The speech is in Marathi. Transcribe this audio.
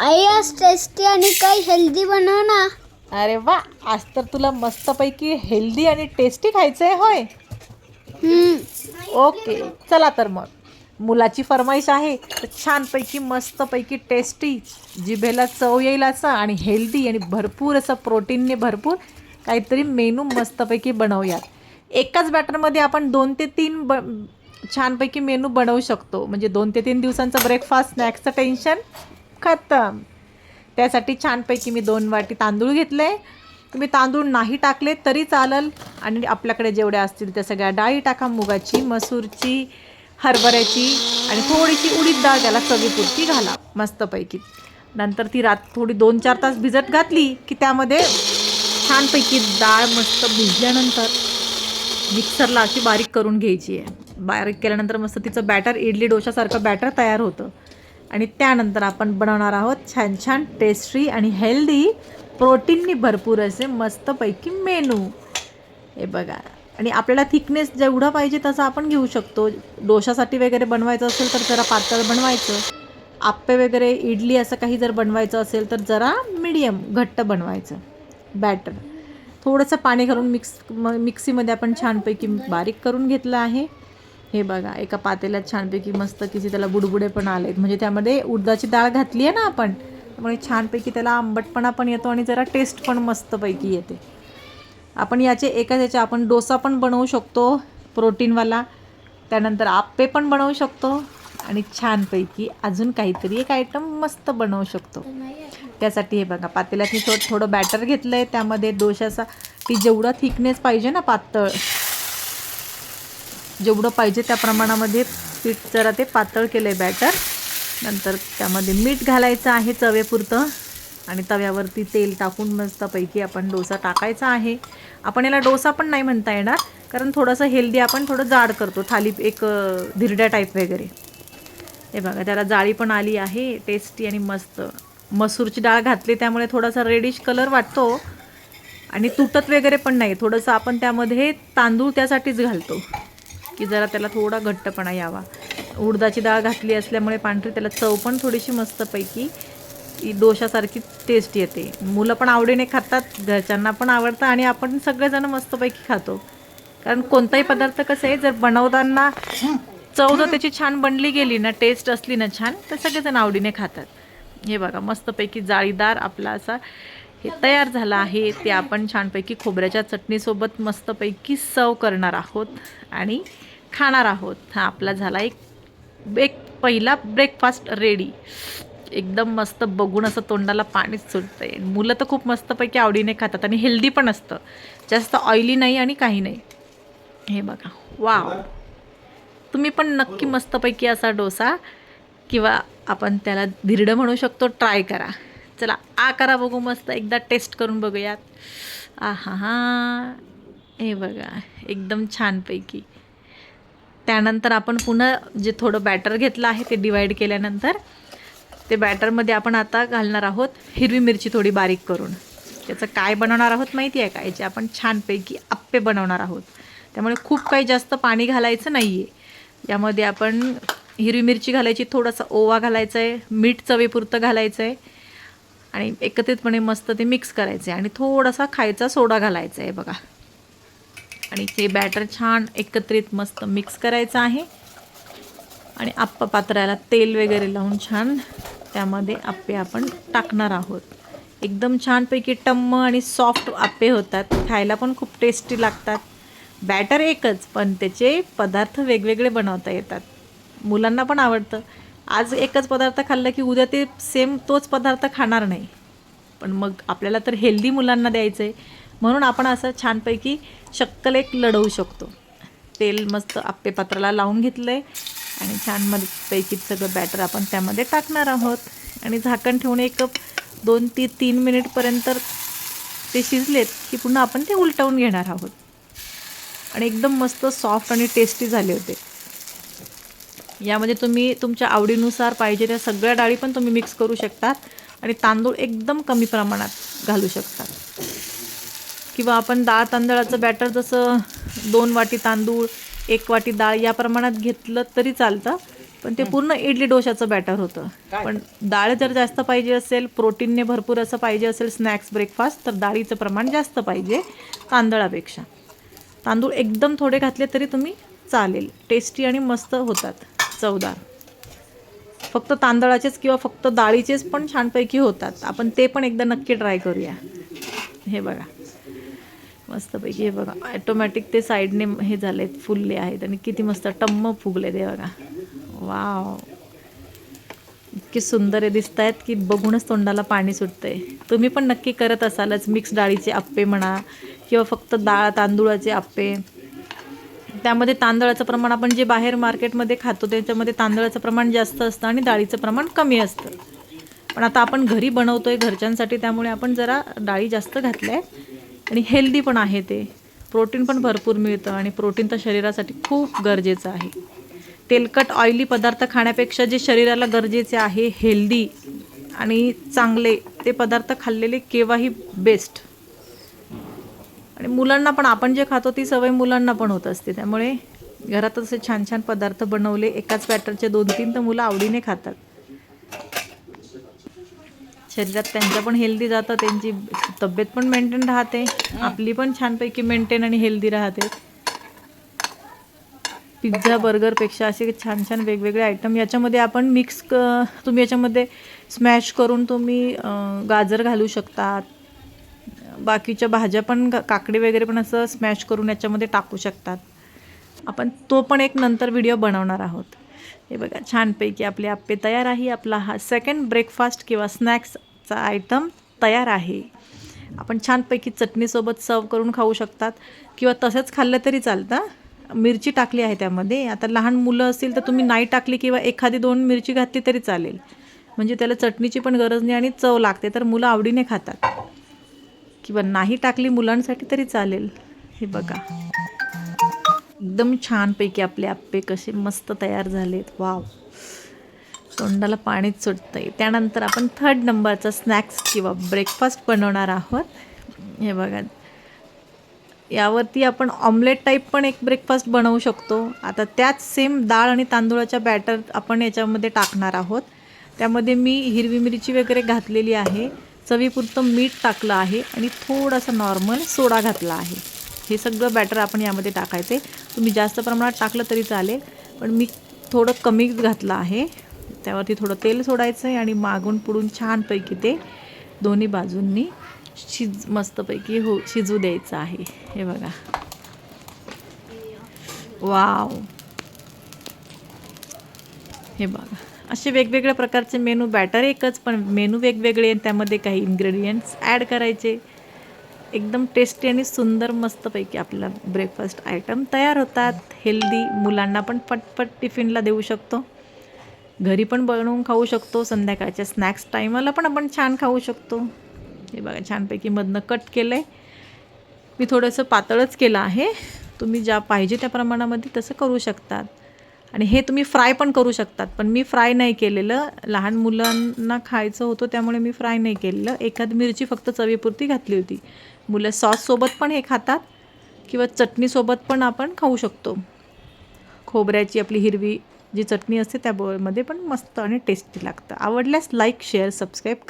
आई आज टेस्टी आणि काही हेल्दी बनव ना. अरे वा आज तर तुला मस्तपैकी हेल्दी आणि टेस्टी खायचं आहे होय. हम्म. ओके चला तर मग. मुलाची फरमाईश आहे तर छानपैकी मस्तपैकी टेस्टी जिभेला चव येईल असं आणि हेल्दी आणि भरपूर असं प्रोटीनने भरपूर काहीतरी मेनू मस्तपैकी बनवूयात. एकाच बॅटरमध्ये आपण दोन ते तीन ब छानपैकी मेनू बनवू शकतो. म्हणजे दोन ते तीन दिवसांचं ब्रेकफास्ट स्नॅक्सचं टेन्शन खतम. त्यासाठी छानपैकी मी दोन वाटी तांदूळ घेतले. तुम्ही तांदूळ नाही टाकले तरी चालेल. आणि आपल्याकडे जेवढ्या असतील त्या सगळ्या डाळी टाका मुगाची मसूरची हरभऱ्याची आणि थोडीशी उडीद डाळ त्याला चवीपुरती घाला मस्तपैकी. नंतर ती रात थोडी दोन चार तास भिजत घातली की त्यामध्ये छानपैकी डाळ मस्त भिजल्यानंतर मिक्सरला अशी बारीक करून घ्यायची आहे. बारीक केल्यानंतर मस्त तिचं बॅटर इडली डोशासारखं बॅटर तयार होतं. आणि त्यानंतर आपण बनवणार आहोत छान छान टेस्टी आणि हेल्दी प्रोटीननी भरपूर असे मस्तपैकी मेनू. हे बघा. आणि आपल्याला थिकनेस जेवढा पाहिजे तसं आपण घेऊ शकतो. डोशासाठी वगैरे बनवायचं असेल तर जरा पातळ बनवायचं. आप्पे वगैरे इडली असं काही जर बनवायचं असेल तर जरा मिडियम घट्ट बनवायचं. बॅटर थोडंसं पाणी घालून मिक्स म मिक्सीमध्ये आपण छानपैकी बारीक करून घेतलं आहे. हे बघा एका पातेल्यात छानपैकी मस्त किती त्याला बुडबुडे पण आले म्हणजे त्यामध्ये उडदाची डाळ घातली आहे ना आपण त्यामुळे छानपैकी त्याला आंबटपणा पण येतो आणि जरा टेस्ट पण मस्तपैकी येते. आपण याचे एका याचे आपण डोसा पण बनवू शकतो प्रोटीनवाला. त्यानंतर आप्पे पण बनवू शकतो आणि छानपैकी अजून काहीतरी एक आयटम मस्त बनवू शकतो. त्यासाठी हे बघा पातेल्यात मी थोडं थोडं बॅटर घेतलं आहे त्यामध्ये डोशाचा ती जेवढा थिकनेस पाहिजे ना पातळ जेवढं पाहिजे त्या प्रमाणामध्ये पीठ जरा ते पातळ केलं आहे बॅटर नंतर त्यामध्ये मीठ घालायचं आहे चवेपुरतं. आणि तव्यावरती तेल टाकून मस्तपैकी आपण डोसा टाकायचा आहे. आपण याला डोसा पण नाही म्हणता येणार कारण थोडंसं हेल्दी आपण थोडं जाड करतो थाली एक धिरड्या टाईप वगैरे. हे बघा त्याला जाळी पण आली आहे टेस्टी आणि मस्त. मसूरची डाळ घातली त्यामुळे थोडासा रेडिश कलर वाटतो. आणि तुटत वगैरे पण नाही थोडंसं आपण त्यामध्ये तांदूळ त्यासाठीच घालतो. की जरा त्याला थोडा घट्टपणा यावा. उडदाची डाळ घातली असल्यामुळे पांढरी त्याला चव पण थोडीशी मस्तपैकी ती डोशासारखी टेस्ट येते. मुलं पण आवडीने खातात घरच्यांना पण आवडतं आणि आपण सगळेजण मस्तपैकी खातो. कारण कोणताही पदार्थ कसं आहे जर बनवताना चव जर त्याची छान बनली गेली ना टेस्ट असली ना छान तर सगळेजण आवडीने खातात. हे बघा मस्तपैकी जाळीदार आपला असा हे तयार झालं आहे. ते आपण छानपैकी खोबऱ्याच्या चटणीसोबत मस्तपैकी सर्व करणार आहोत आणि खाणार आहोत. हा आपला झाला एक एक पहिला ब्रेकफास्ट रेडी एकदम मस्त बघून असं तोंडाला पाणीच सुटतंय. मुलं तर खूप मस्तपैकी आवडीने खातात आणि हेल्दी पण असतं. जास्त ऑइली नाही आणि काही नाही. हे बघा. वाव तुम्ही पण नक्की मस्तपैकी असा डोसा किंवा आपण त्याला धिरडं म्हणू शकतो ट्राय करा. चला आ करा बघू मस्त एकदा टेस्ट करून बघूयात. आ हा हा हे बघा एकदम छानपैकी. त्यानंतर आपण पुन्हा जे थोडं बॅटर घेतलं आहे ते डिवाईड केल्यानंतर ते बॅटरमध्ये आपण आता घालणार आहोत हिरवी मिरची थोडी बारीक करून. त्याचं काय बनवणार आहोत माहिती आहे का? याचे आपण छानपैकी आप्पे बनवणार आहोत. त्यामुळे खूप काही जास्त पाणी घालायचं नाही आहे यामध्ये आपण हिरवी मिरची घालायची थोडासा ओवा घालायचा आहे मीठ चवीपुरतं घालायचं आहे आणि एकत्रितपणे मस्त ते मिक्स करायचं आहे आणि थोडासा खायचा सोडा घालायचा आहे बघा. आणि ते बॅटर छान एकत्रित मस्त मिक्स करायचं आहे. आणि आप्पा पात्राला तेल वगैरे लावून छान त्यामध्ये आप्पे आपण टाकणार आहोत. एकदम छानपैकी टम्म आणि सॉफ्ट आप्पे होतात. खायला पण खूप टेस्टी लागतात. बॅटर एकच पण त्याचे पदार्थ वेगवेगळे बनवता येतात. मुलांना पण आवडतं. आज एकच पदार्थ खाल्लं की उद्या ते सेम तोच पदार्थ खाणार नाही. पण मग आपल्याला तर हेल्दी मुलांना द्यायचं आहे म्हणून आपण असं छानपैकी शक्कल एक लढवू शकतो. तेल मस्त आप्पे पात्राला लावून घेतलं आहे आणि छान मस्तपैकी सगळं बॅटर आपण त्यामध्ये टाकणार आहोत. आणि झाकण ठेवून एक दोन ती तीन मिनिटपर्यंत ते शिजलेत की पुन्हा आपण ते उलटवून घेणार आहोत. आणि एकदम मस्त सॉफ्ट आणि टेस्टी झाले होते. यामध्ये तुम्ही तुमच्या आवडीनुसार पाहिजे त्या सगळ्या डाळी पण तुम्ही मिक्स करू शकतात आणि तांदूळ एकदम कमी प्रमाणात घालू शकतात. किंवा आपण डाळ तांदळाचं बॅटर जसं दोन वाटी तांदूळ एक वाटी डाळ या प्रमाणात घेतलं तरी चालतं पण ते पूर्ण इडली डोशाचं बॅटर होतं. पण डाळ जर जास्त पाहिजे असेल प्रोटीनने भरपूर असं पाहिजे असेल स्नॅक्स ब्रेकफास्ट तर डाळीचं प्रमाण जास्त पाहिजे तांदळापेक्षा. तांदूळ एकदम थोडे घातले तरी तुम्ही चालेल. टेस्टी आणि मस्त होतात. चवदार फक्त तांदळाचेच किंवा फक्त डाळीचेच पण छानपैकी होतात. आपण ते पण एकदा नक्की ट्राय करूया. हे बघा. मस्तपैकी हे बघा. ॲटोमॅटिक ते साईडने हे झाले फुलले आहेत आणि किती मस्त टम्म फुगले ते बघा. वाव इतके सुंदर हे दिसत आहेत की बघूनच तोंडाला पाणी सुटतंय. तुम्ही पण नक्की करत असालच मिक्स डाळीचे आप्पे म्हणा किंवा फक्त डाळ तांदूळाचे आप्पे. त्यामध्ये तांदळाचं प्रमाण आपण जे बाहेर मार्केटमध्ये खातो त्याच्यामध्ये तांदळाचं प्रमाण जास्त असतं आणि डाळीचं प्रमाण कमी असतं. पण आता आपण घरी बनवतो आहे घरच्यांसाठी त्यामुळे आपण जरा डाळी जास्त घातल्या आहेत आणि हेल्दी पण आहे ते. प्रोटीन पण भरपूर मिळतं आणि प्रोटीन तर शरीरासाठी खूप गरजेचं आहे. तेलकट ऑइली पदार्थ खाण्यापेक्षा जे शरीराला गरजेचे आहे हेल्दी आणि चांगले ते पदार्थ खाल्लेले केव्हाही बेस्ट आणि मुलांना पण आपण जे खातो ती सवय मुलांना पण होत असते. त्यामुळे घरात असे छान छान पदार्थ बनवले. एकाच बॅटरचे दोन तीन तर मुलं आवडीने खातात. शरीरात त्यांचं पण हेल्दी जातं. त्यांची तब्येत पण मेंटेन राहते. आपली पण छानपैकी मेंटेन आणि हेल्दी राहते. पिझ्झा बर्गरपेक्षा असे छान छान वेगवेगळे आयटम याच्यामध्ये आपण मिक्स क तुम्ही याच्यामध्ये स्मॅश करून तुम्ही गाजर घालू शकतात. बाकीच्या भाज्या पण काकडी वगैरे पण असं स्मॅश करून याच्यामध्ये टाकू शकतात. आपण तो पण एक नंतर व्हिडिओ बनवणार आहोत. हे बघा छानपैकी आपले आप्पे तयार आहे. आपला हा सेकंड ब्रेकफास्ट किंवा स्नॅक्सचा आयटम तयार आहे. आपण छानपैकी चटणीसोबत सर्व करून खाऊ शकतात. किंवा तसंच खाल्लं तरी चालतं मिरची टाकली आहे त्यामध्ये. आता लहान मुलं असतील तर तुम्ही नाही टाकली किंवा एखादी दोन मिरची घातली तरी चालेल. म्हणजे त्याला चटणीची पण गरज नाही आणि चव लागते तर मुलं आवडीने खातात. किंवा नाही टाकली मुलांसाठी तरी चालेल. हे बघा. एकदम छानपैकी आपले आप्पे कसे मस्त तयार झालेत. वाव. तोंडाला पाणीच सुटतं आहे त्यानंतर आपण थर्ड नंबरचा स्नॅक्स किंवा ब्रेकफास्ट बनवणार आहोत. हे बघा. यावरती आपण ऑमलेट टाईप पण एक ब्रेकफास्ट बनवू शकतो. आता त्याच सेम डाळ आणि तांदूळाच्या बॅटर आपण याच्यामध्ये टाकणार आहोत. त्यामध्ये मी हिरवी मिरची वगैरे घातलेली आहे. चवीपुरतं मीठ टाकलं आहे आणि थोडासा नॉर्मल सोडा घातला आहे. हे सगळं बॅटर आपण यामध्ये टाकायचे. तुम्ही जास्त प्रमाणात टाकलं तरी चालेल पण मी थोडं कमी घातलं आहे. त्यावरती थोडं तेल सोडायचं आहे आणि मागून पुढून छानपैकी ते दोन्ही बाजूंनी शिज मस्तपैकी हो शिजू द्यायचं आहे. हे बघा. वाव. हे बघा. असे वेगवेगळ्या प्रकारचे मेनू बॅटर एकच पण मेनू वेगवेगळे आणि त्यामध्ये काही इन्ग्रेडियंट्स ॲड करायचे. एकदम टेस्टी आणि सुंदर मस्तपैकी आपला ब्रेकफास्ट आयटम तयार होतात. हेल्दी मुलांना पण पटपट टिफिनला देऊ शकतो. घरी पण बनवून खाऊ शकतो. संध्याकाळच्या स्नॅक्स टाईमाला पण आपण छान खाऊ शकतो. हे बघा छानपैकी मधनं कट केलं आहे मी थोडंसं पातळच केलं आहे. तुम्ही ज्या पाहिजे त्या प्रमाणामध्ये तसं करू शकतात. आणि हे तुम्ही फ्राय पण करू शकतात पण मी फ्राय नाही केलेलं. लहान मुलांना खायचं होतं त्यामुळे मी फ्राय नाही केलेलं. एखाद मिरची फक्त चवीपुरती घातली होती. मुलं सॉससोबत पण हे खातात किंवा चटणीसोबत पण आपण खाऊ शकतो. खोबऱ्याची आपली हिरवी जी चटणी असते त्या मध्ये पण मस्त आणि टेस्टी लागतं. आवडल्यास लाईक शेअर सबस्क्राईब